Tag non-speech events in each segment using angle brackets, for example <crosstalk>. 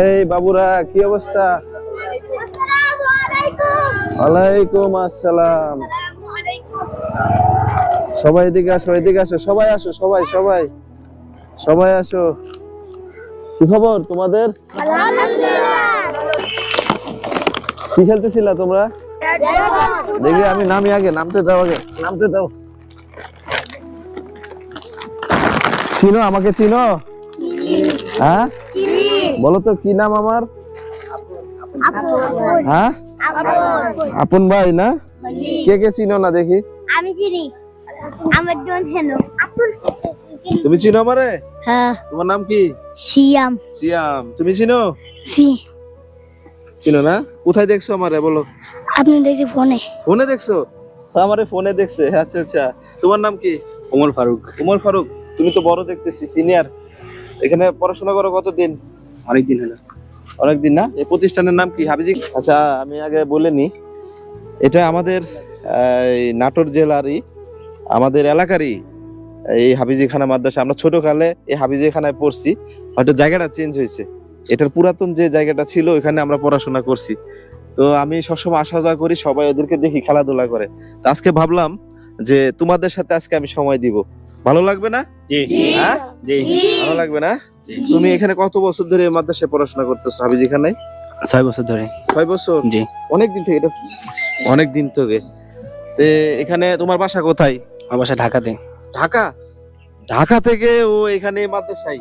এই বাবুরা, কি অবস্থা? ওয়ালাইকুম আসসালাম। সবাই এদিকে আসো এদিকে আসো, সবাই আসো, সবাই সবাই। সবাই আসো। কি খবর তোমাদের? কি খেলতেছিলা তোমরা? দেখি, আমি নামি আগে, নামতে দাও আগে, নামতে দাও। চিনো, আমাকে চিনো? হ্যাঁ? বলো তো কি নাম আমার? আপন। হ্যাঁ? আপন। আপন ভাই না? কে কে চিনো না দেখি? আমি চিনি। আমার ডোন হেনো। আপুর তুমি চিনো আমারে? হ্যাঁ। তোমার নাম কি? সিয়াম। সিয়াম। তুমি চিনো? সি চিনো না? কোথায় দেখছ আমারে বলো। আপনি দেখছি ফোনে। ফোনে দেখছ? আমারে ফোনে দেখছে। আচ্ছা আচ্ছা। তোমার নাম কি? ওমর ফারুক। উমর ফারুক তুমি তো বড় দেখতেছি সিনিয়র। এখানে পড়াশোনা করো কতদিন? অনেকদিন হলো। অনেকদিন না? এই প্রতিষ্ঠানের নাম কি হাবিজি আচ্ছা আমি আগে বলে নি এটা আমাদের নাটোর জেলারই আমাদের এলাকারই এই হাবিজি খানা মাদ্রাসা। আমরা ছোট কালে এই হাবিজি খানায় পড়ছি হয়তো জায়গাটা চেঞ্জ হয়েছে। এটার পুরাতন যে জায়গাটা ছিল ওখানে আমরা পড়াশোনা করছি। তো আমি সবসময় আসা যাওয়া করি সবাই ওদেরকে দেখি খেলাধুলা করে। তো আজকে ভাবলাম যে তোমাদের সাথে আজকে আমি সময় দিব। ভালো লাগবে না? জি। হ্যাঁ? জি। ভালো লাগবে না। তুমি এখানে কত বছর ধরে এই মাদ্রাসায় পড়াশোনা করতেছো হাবিজি খানায় ছয় বছর ধরে। ছয় বছর? জি। অনেক দিন থেকে এটা অনেক দিন থেকে। তে এখানে তোমার বাসা কোথায়? আমার বাসা ঢাকাতে। ঢাকা? ঢাকা থেকে ও এখানে মাদ্রাসায়।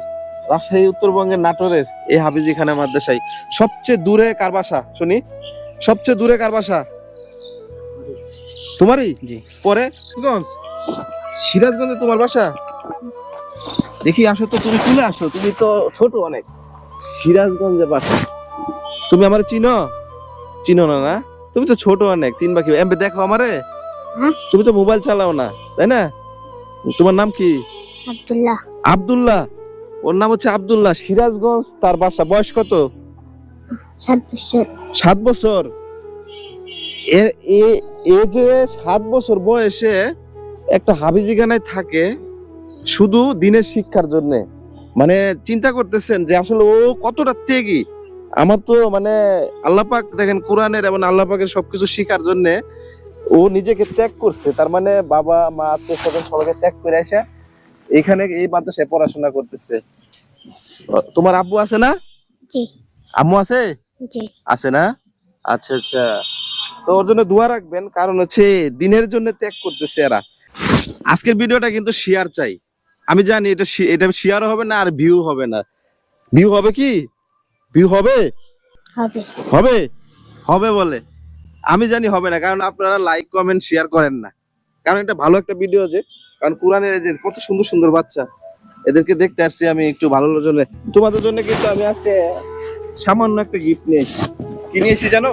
রাজশাহী উত্তরবঙ্গের নাটোরের এই হাফিজি খানা মাদ্রাসায়। সবচেয়ে দূরে কার বাসা? শুনি। সবচেয়ে দূরে কার বাসা? তোমারই? জি। পরে? সিরাজগঞ্জ। সিরাজগঞ্জে তোমার বাসা? দেখি আসো তো তুমি চলে আসো তুমি তো ছোট অনেক। সিরাজগঞ্জে বাসা। তুমি আমার চিনো? চিনো না না? তুমি তো ছোট অনেক চিনবা কি এমবে দেখো আমারে। হ্যাঁ। তুমি তো মোবাইল চালাও না তাই না? তোমার নাম কি? আব্দুল্লাহ। আব্দুল্লাহ? ওর নাম হচ্ছে আব্দুল্লাহ। সিরাজগঞ্জ তার বাসা। বয়স কত? সাত বছর। সাত বছর। এ যে সাত বছর বয়সে একটা হাবিজিখানায় থাকে শুধু দিনের শিক্ষার জন্য। মানে চিন্তা করতেছেন যে আসলে ও কতটা ত্যাগী। আমার তো মানে আল্লাপাক দেখেন কোরআনের এবং আল্লাপাকের সবকিছু শিখার জন্য ও নিজেকে ত্যাগ করছে। তার মানে বাবা মা আত্মীয় স্বজন সবাইকে ত্যাগ করে আসা এখানে এই মাদ্রাসায় পড়াশোনা করতেছে। তোমার আব্বু আছে না? আম্মু আছে? আছে না? আচ্ছা আচ্ছা। তো ওর জন্য দোয়া রাখবেন কারণ হচ্ছে দিনের জন্য ত্যাগ করতেছে এরা। আজকের ভিডিওটা কিন্তু শেয়ার চাই। আমি জানি এটা এটা শেয়ার হবে না আর ভিউ হবে না। ভিউ হবে কি? ভিউ হবে? হবে। হবে? বলে। আমি জানি হবে না কারণ আপনারা লাইক কমেন্ট শেয়ার করেন না। কারণ এটা ভালো একটা ভিডিও যে কারণ কোরআনের যে কত সুন্দর সুন্দর বাচ্চা। এদেরকে দেখতে আসছি আমি একটু ভালোর জন্য। তোমাদের জন্য কিন্তু আমি আজকে সামান্য একটা গিফট নিয়ে এসেছি কি নিয়ে এসেছি জানো?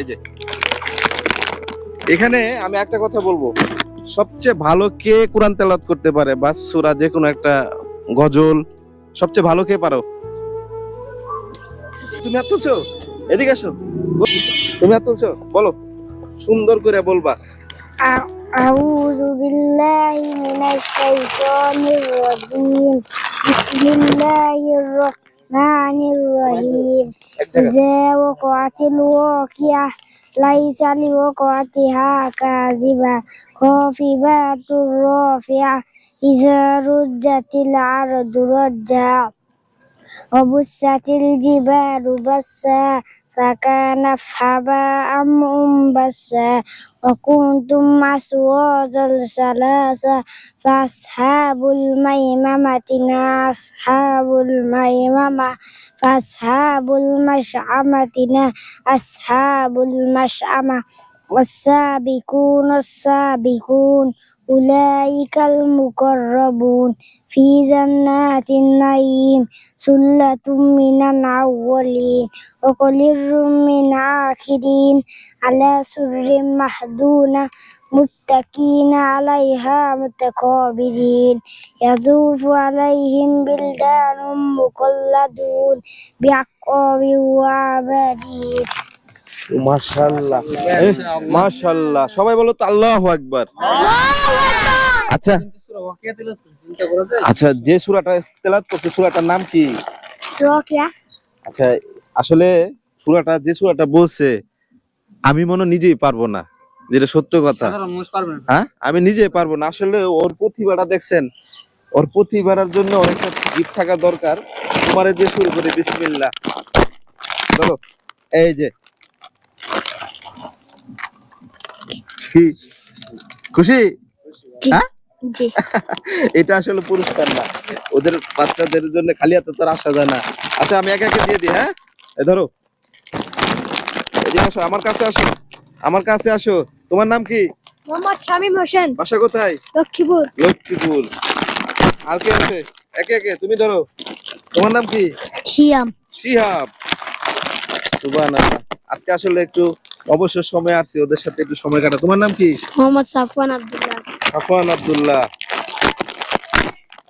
এই যে। এখানে আমি একটা কথা বলব। সবচেয়ে ভালো কে কোরআন তেলাওয়াত করতে পারে? বা সুরা যে কোনো একটা গজল সবচেয়ে ভালো কে পারো? তুমি এত চো এদিকে আসো। তুমি এত চো বলো। সুন্দর করে বলবা। আউযু বিল্লাহি মিনাশ শাইতানির রাজিম। বিসমিল্লাহির রাহমানির রাহিম। যা ওয়াকাতিল ওয়াকিয়া। ليس لوقعتها كاذبة خافضة رافعة إذا رجت الأرض رجا وبست الجبال بسا فكانت هباء منبسا وكنتم أزواجا ثلاثة فأصحاب الميمنة ما أصحاب الميمنة فأصحاب المشأمة ما أصحاب المشأمة والسابقون السابقون أولئك المقربون في جنات النعيم سلة من الأولين وقليل من آخرين على سر محدونة متكين عليها متقابلين يطوف عليهم بلدان مقلدون بعقاب وعبادين মাশাল্লাহ সবাই বলো তো আচ্ছা। আচ্ছা যে করছে নাম কি? আচ্ছা আসলে যে বলছে আমি মনে নিজেই পারব না যেটা সত্য কথা। হ্যাঁ? আমি নিজেই পারব না। আসলে ওর প্রতিভাটা দেখছেন ওর প্রতিভার জন্য অনেকটা গিফট থাকা দরকার। তোমার যে শুরু করে বিসমিল্লা চলো এই যে কি? খুশি? হ্যাঁ? <laughs> এটা আসলে পুরস্কার না। ওদের বাচ্চাদের জন্য খালি হাতে তো আসা যায় না। আচ্ছা আমি একে একে দিয়ে দিই হ্যাঁ? এ ধরো। এদিকে আসো আমার কাছে আসো। আমার কাছে আসো। তোমার নাম কি? মোহাম্মদ শামীম হোসেন। বাসা কোথায়? লক্ষ্মীপুর। লক্ষ্মীপুর। আর কে আছে একে একে তুমি ধরো। তোমার নাম কি? খিয়াম শিহাব। সুবহানাল্লাহ। আজকে আসলে একটু অবসর সময় আসছি ওদের সাথে একটু সময় কাটা তোমার নাম কি? মোহাম্মদ সাফওয়ান আব্দুল্লাহ। সাফওয়ান আব্দুল্লাহ।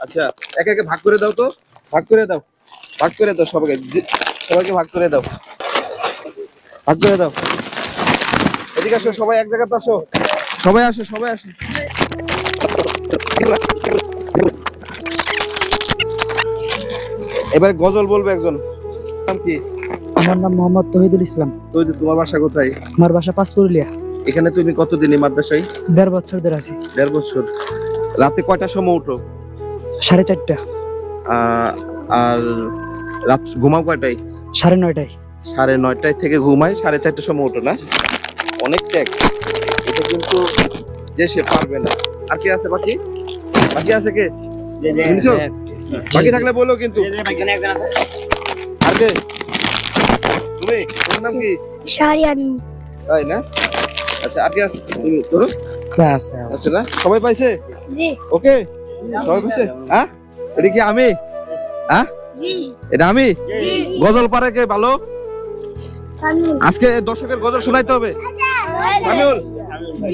আচ্ছা একে একে ভাগ করে দাও তো। ভাগ করে দাও। ভাগ করে দাও সবাইকে। সবাইকে ভাগ করে দাও। ভাগ করে দাও। এদিকে আসো সবাই এক জায়গাতে আসো। সবাই আসো সবাই আসো। এবারে গজল বলবে একজন। নাম কি? আমার নাম মোহাম্মদ তহিদুল ইসলাম। তো ওই যে তোমার বাসা কোথায়? আমার বাসা পাঁচপুরুলিয়া এখানে তুমি কতদিন এই মাদ্রাসায়? দেড় বছর ধরে আছি। দেড় বছর। রাতে কয়টার সময় উঠো? সাড়ে চারটা। আর রাত ঘুমাও কয়টায়? সাড়ে নয়টায়। সাড়ে নয়টায় থেকে ঘুমাই সাড়ে চারটার সময় উঠো না? অনেক ত্যাগ। এটা কিন্তু যে সে পারবে না। আর কে আছে বাকি? বাকি আছে কে? শুনছো? বাকি থাকলে বলো কিন্তু। আর কে? তুমি? তোমার নাম কি? শাহরিয়ান তাই না? আচ্ছা আর কে আছে? তুমি ধরো। ক্লাস আছে না। সবাই পাইছে? জি। ওকে? সবাই পাইছে? হ্যাঁ? এটা কি আমি? হ্যাঁ? এটা আমি? গজল পারে কে ভালো? আজকে দর্শকের গজল শোনাইতে হবে। সামিউল।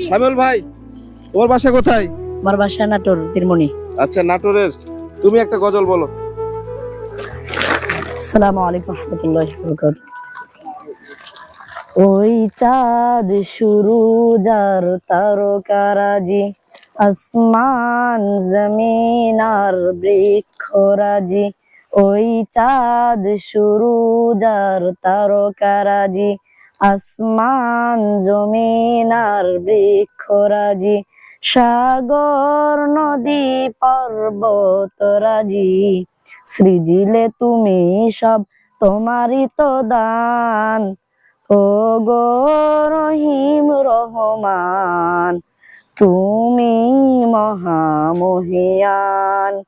সামিউল। ভাই তোমার বাসা কোথায়? আমার বাসা নাটোর তিরমণি। আচ্ছা নাটোরের। তুমি একটা গজল বলো। আসসালামু আলাইকুম রহমতুল্লাহ ওই চাঁদ শুরু, যার তারকারাজি আসমান জমিন আর বৃক্ষরাজি। ওই চাঁদ শুরু, যার তারকারাজি আসমান জমিন আর বৃক্ষরাজি। সাগর, নদী, পর্বত রাজি। সৃজিলে তুমি সব, তোমারই তো দান। ও গো রহিম রহমান, তুমি মহামহিয়ান।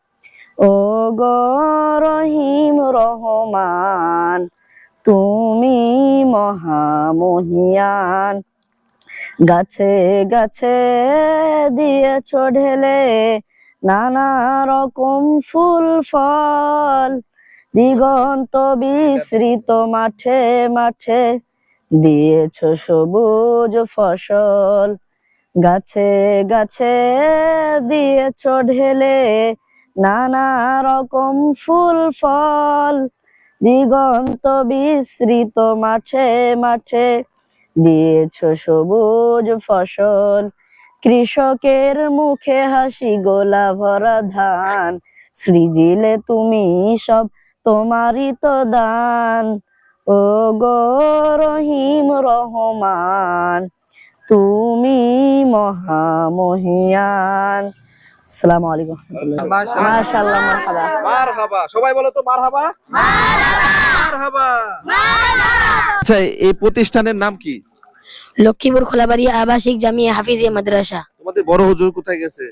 ও গো রহিম রহমান, তুমি মহামহিয়ান। গাছে গাছে দিয়েছ ঢেলে নানা রকম ফুল, ফল। দিগন্ত বিস্তৃত মাঠে মাঠে দিয়েছ সবুজ ফসল, গাছে গাছে দিয়েছ ঢেলে, নানা রকম ফুল, ফল, দিগন্ত বিস্তৃত মাঠে মাঠে দিয়েছ সবুজ ফসল। কৃষকের মুখে হাসি, গোলা ভরা ধান, সৃজিলে তুমি সব তোমারই তো দান। ও গো রহিম রহমান তুমি মহামহিয়ান। আসসালামু আলাইকুম মাশাআল্লাহ। মারহাবা। মারহাবা। সবাই বলো তো মারহাবা? মারহাবা। আচ্ছা এই প্রতিষ্ঠানের নাম কি? লক্ষ্মীপুর খোলাবাড়ি আবাসিক জামিয়া হাফিজিয়া মাদ্রাসা। তোমাদের বড় হুজুর কোথায় গেছে?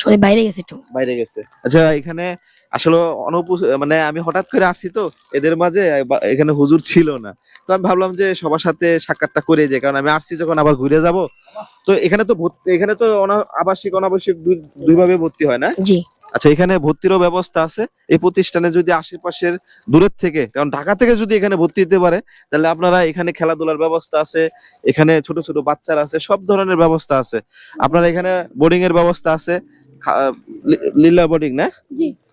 সবাই বাইরে গেছে একটু। বাইরে গেছে। আচ্ছা এখানে আসলে অনুপ মানে আমি হঠাৎ করে আসছি তো এদের মাঝে এখানে হুজুর ছিল না। তো আমি ভাবলাম যে সবার সাথে সাক্ষাৎটা করে যাই কারণ আমি আসছি যখন আবার ঘুরে যাব। তো এখানে তো ভর্তি এখানে তো আবাসিক অনাবাসিক দুই- দুইভাবে ভর্তি হয় না? জি। আচ্ছা এখানে ভর্তিরও ব্যবস্থা আছে। এই প্রতিষ্ঠানে যদি আশেপাশের দূরের থেকে কারণ ঢাকা থেকে যদি এখানে ভর্তি দিতে পারে তাহলে আপনারা এখানে খেলাধুলার ব্যবস্থা আছে এখানে ছোট ছোট বাচ্চারা আছে সব ধরনের ব্যবস্থা আছে। আপনারা এখানে বোর্ডিং এর ব্যবস্থা আছে লীলা বোর্ডিং না?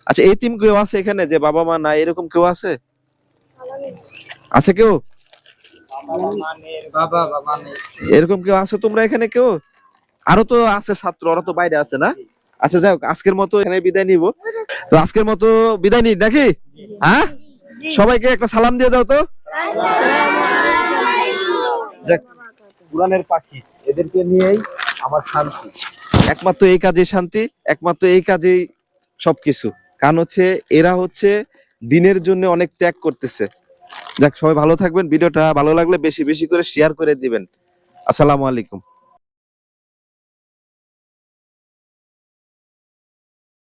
আচ্ছা এই টিম কেউ আছে এখানে যে বাবা মা নাই? এরকম কেউ আছে? আছে কেউ? এরকম কেউ আছে তোমরা এখানে কেউ? আরও তো আছে ছাত্র ওরা তো বাইরে আছে না? আচ্ছা যাই হোক আজকের মতো এখানে বিদায় নিব। তো আজকের মতো বিদায় নিই নাকি? হ্যাঁ? সবাইকে একটা সালাম দিয়ে দাও তো। যাক। কোরআনের পাখি এদেরকে নিয়েই আমার শান্তি। একমাত্র এই কাজে শান্তি, একমাত্র এই কাজেই সবকিছু। কারণ হচ্ছে এরা হচ্ছে দিনের জন্য অনেক ত্যাগ করতেছে। যাক, সবাই ভালো থাকবেন। ভিডিওটা ভালো লাগলে বেশি বেশি করে শেয়ার করে দিবেন। আসসালামু আলাইকুম।